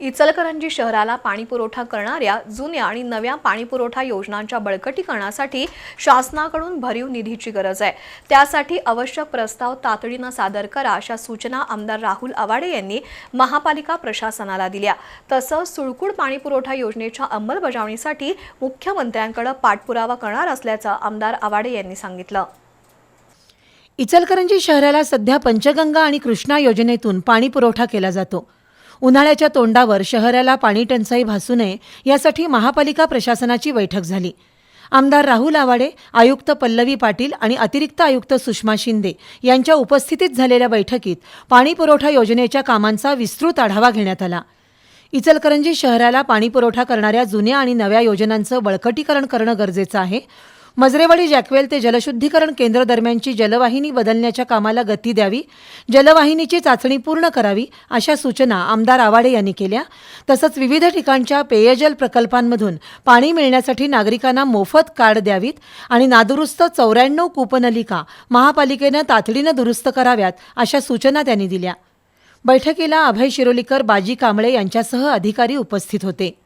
इचलकरंजी शहराला पाणीपुरवठा करणाऱ्या जुन्या आणि नव्या पाणीपुरवठा योजनांच्या बळकटीकरणासाठी शासनाकडून भरीव निधीची गरज आहे. त्यासाठी आवश्यक प्रस्ताव तातडीनं सादर करा अशा सूचना आमदार राहुल आवाडे यांनी महापालिका प्रशासनाला दिल्या. तसंच सुळकुड पाणीपुरवठा योजनेच्या अंमलबजावणीसाठी मुख्यमंत्र्यांकडे पाठपुरावा करणार असल्याचं आमदार आवाडे यांनी सांगितलं. इचलकरंजी शहराला सध्या पंचगंगा आणि कृष्णा योजनेतून पाणी पुरवठा केला जातो. उन्हाळ्याच्या तोंडावर शहराला पाणी टंचाई भासू नये यासाठी महापालिका प्रशासनाची बैठक झाली. आमदार राहुल आवाडे आयुक्त पल्लवी पाटील आणि अतिरिक्त आयुक्त सुषमा शिंदे यांच्या उपस्थितीत झालेल्या बैठकीत पाणीपुरवठा योजनेच्या कामांचा विस्तृत आढावा घेण्यात आला. इचलकरंजी शहराला पाणीपुरवठा करणाऱ्या जुन्या आणि नव्या योजनांचं बळकटीकरण करणं गरजेचं आहे. मजरेवाडी जॅकवेल ते जलशुद्धीकरण केंद्र दरम्यानची जलवाहिनी बदलण्याच्या कामाला गती द्यावी जलवाहिनीची चाचणी पूर्ण करावी अशा सूचना आमदार आवाडे यांनी केल्या. तसंच विविध ठिकाणच्या पेयजल प्रकल्पांमधून पाणी मिळण्यासाठी नागरिकांना मोफत कार्ड द्यावीत आणि नादुरुस्त चौऱ्याण्णव कूपनलिका महापालिकेनं तातडीनं दुरुस्त कराव्यात अशा सूचना त्यांनी दिल्या. बैठकीला अभय शिरोलीकर बाजी कांबळे यांच्यासह अधिकारी उपस्थित होते.